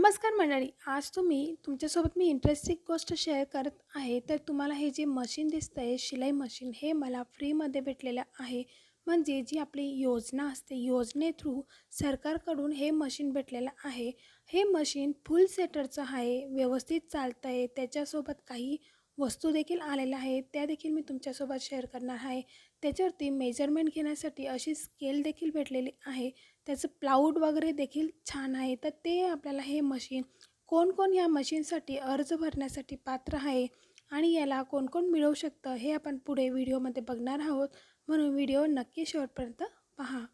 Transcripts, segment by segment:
नमस्कार मंडळी आज तुम्ही तुमच्यासोबत मी इंटरेस्टिंग गोष्ट शेअर करत आहे. तर तुम्हाला हे जे मशीन दिसतं आहे शिलाई मशीन हे मला फ्रीमध्ये भेटलेलं आहे. म्हणजे जी आपली योजना असते योजने थ्रू सरकारकडून हे मशीन भेटलेलं आहे. हे मशीन फुल सेटरचं आहे व्यवस्थित चालतं आहे त्याच्यासोबत काही वस्तू देखील आलेल्या आहेत. त्या देखील मी तुमच्यासोबत शेअर करणार आहे. त्याच्यावरती मेजरमेंट घेण्यासाठी अशी स्केल देखील भेटलेली आहे. त्याचं प्लाऊड वगैरे देखील छान आहे. तर ते आपल्याला हे मशीन कोण कोण या मशीनसाठी अर्ज भरण्यासाठी पात्र आहे आणि याला कोण कोण मिळवू शकतं हे आपण पुढे व्हिडिओमध्ये बघणार आहोत. म्हणून व्हिडिओ नक्की शेवटपर्यंत पहा.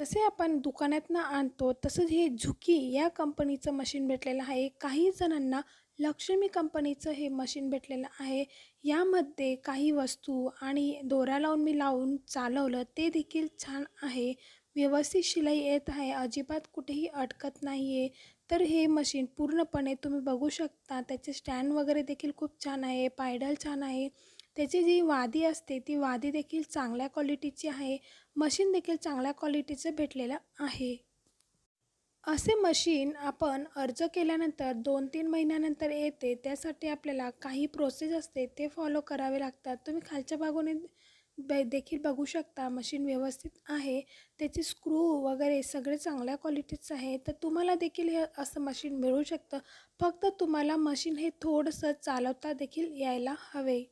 जसे आपण दुकानातनं आणतो तसंच हे झुकी या कंपनीचं मशीन भेटलेलं आहे. काही जणांना लक्ष्मी कंपनीचं हे मशीन भेटलेलं आहे. यामध्ये काही वस्तू आणि दोरा लावून मी लावून चालवलं ते देखील छान आहे. व्यवस्थित शिलाई येत आहे अजिबात कुठेही अडकत नाही आहे तर हे मशीन पूर्णपणे तुम्ही बघू शकता त्याचे स्टँड वगैरे देखील खूप छान आहे पायडल छान आहे. त्याची जी वादी असते ती वादी देखील चांगल्या क्वालिटीची आहे. मशीन देखील चांगल्या क्वालिटीचं भेटलेलं आहे. असे मशीन आपण अर्ज केल्यानंतर दोन तीन महिन्यानंतर येते त्यासाठी आपल्याला काही प्रोसेस असते ते फॉलो करावे लागतात. तुम्ही खालच्या बाजूने बे देखील बघू शकता मशीन व्यवस्थित आहे. त्याचे स्क्रू वगैरे सगळे चांगल्या क्वालिटीचं आहे. तर तुम्हाला देखील हे असं मशीन मिळू शकतं. फक्त तुम्हाला मशीन हे थोडंसं चालवता देखील यायला हवे.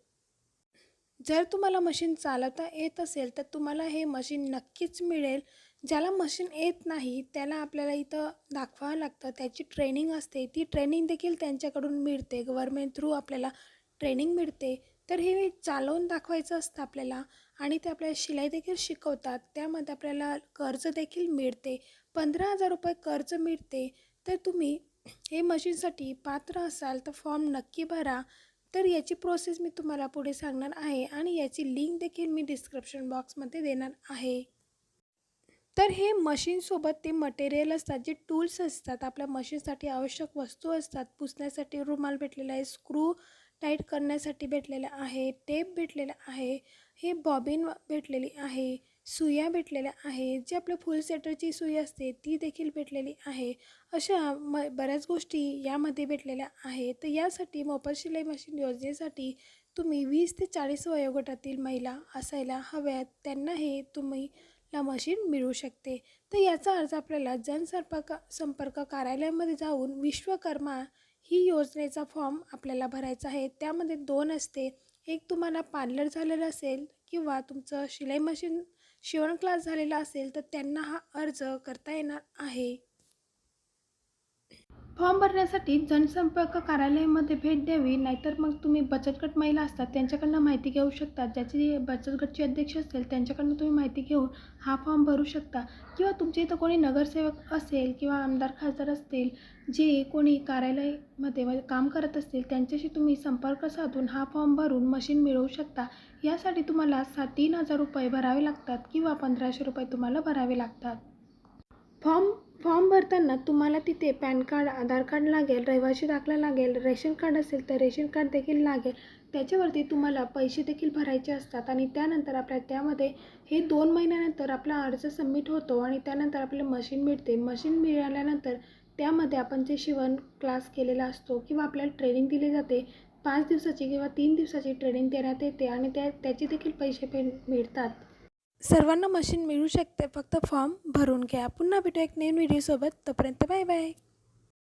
जर तुम्हाला मशीन चालवता येत असेल तर तुम्हाला हे मशीन नक्कीच मिळेल. ज्याला मशीन येत नाही त्याला आपल्याला इथं दाखवावं लागतं. त्याची ट्रेनिंग असते. ती ट्रेनिंग देखील त्यांच्याकडून मिळते. गव्हर्मेंट थ्रू आपल्याला ट्रेनिंग मिळते. तर हे चालवून दाखवायचं असतं आपल्याला आणि ते आपल्याला शिलाई देखील शिकवतात. त्यामध्ये आपल्याला कर्ज देखील मिळते. पंधरा हजार रुपये कर्ज मिळते. तर तुम्ही हे मशीनसाठी पात्र असाल तर फॉर्म नक्की भरा. तर याची प्रोसेस मी तुम्हाला पुढे सांगणार आहे आणि याची लिंक देखील मी डिस्क्रिप्शन बॉक्समध्ये देणार आहे. तर हे मशीनसोबत ते मटेरियल असतात जे टूल्स असतात आपल्या मशीनसाठी आवश्यक वस्तू असतात. पुसण्यासाठी रुमाल भेटलेला आहे स्क्रू टाईट करण्यासाठी भेटलेलं आहे टेप भेटलेला आहे हे बॉबिन भेटलेली आहे सुया भेटलेल्या आहे जे आपल्या फुल सेटरची सुई असते ती देखील भेटलेली आहे. अशा म बऱ्याच गोष्टी यामध्ये भेटलेल्या आहेत. तर यासाठी मोफत शिलाई मशीन योजनेसाठी तुम्ही वीस ते चाळीस वयोगटातील महिला असायला हव्यात. त्यांना हे तुम्ही ला मशीन मिळू शकते. तर याचा अर्थ आपल्याला जनसंपर्क संपर्क कार्यालयामध्ये जाऊन विश्वकर्मा ही योजनेचा फॉर्म आपल्याला भरायचा आहे. त्यामध्ये दोन असते. एक तुम्हाला पार्लर झालेलं असेल किंवा तुमचं शिलाई मशीन शिवण क्लास झालेला असेल तर त्यांना हा अर्ज करता येणार आहे. फॉर्म भरण्यासाठी जनसंपर्क कार्यालयामध्ये भेट द्यावी नाहीतर मग तुम्ही बचत गट महिला असतात त्यांच्याकडनं माहिती घेऊ शकता. ज्याची बचत गटची अध्यक्ष असेल त्यांच्याकडनं तुम्ही माहिती घेऊन हा फॉर्म भरू शकता. किंवा तुमच्या इथं कोणी नगरसेवक असेल किंवा आमदार खासदार असतील जे कोणी कार्यालयामध्ये काम करत असतील त्यांच्याशी तुम्ही संपर्क साधून हा फॉर्म भरून मशीन मिळवू शकता. यासाठी तुम्हाला सा तीन हजार रुपये भरावे लागतात किंवा पंधराशे रुपये तुम्हाला भरावे लागतात. फॉर्म फॉर्म भरताना तुम्हाला तिथे पॅन कार्ड आधार कार्ड लागेल रहिवासी दाखला लागेल रेशन कार्ड असेल तर रेशन कार्ड देखील लागेल. त्याच्यावरती तुम्हाला पैसे देखील भरायचे असतात आणि त्यानंतर आपल्या त्यामध्ये हे दोन महिन्यानंतर आपला अर्ज सबमिट होतो आणि त्यानंतर आपल्याला मशीन मिळते. मशीन मिळाल्यानंतर त्यामध्ये आपण जे शिवण क्लास केलेला असतो किंवा आपल्याला ट्रेनिंग दिली जाते पाच दिवसाची किंवा तीन दिवसाची ट्रेनिंग देण्यात येते आणि त्या त्याचे देखील पैसे पे मिळतात. सर्वांना मशीन मिळू शकते. फक्त फॉर्म भरून घ्या. पुन्हा भेटू एक नवीन व्हिडिओसोबत तोपर्यंत बाय बाय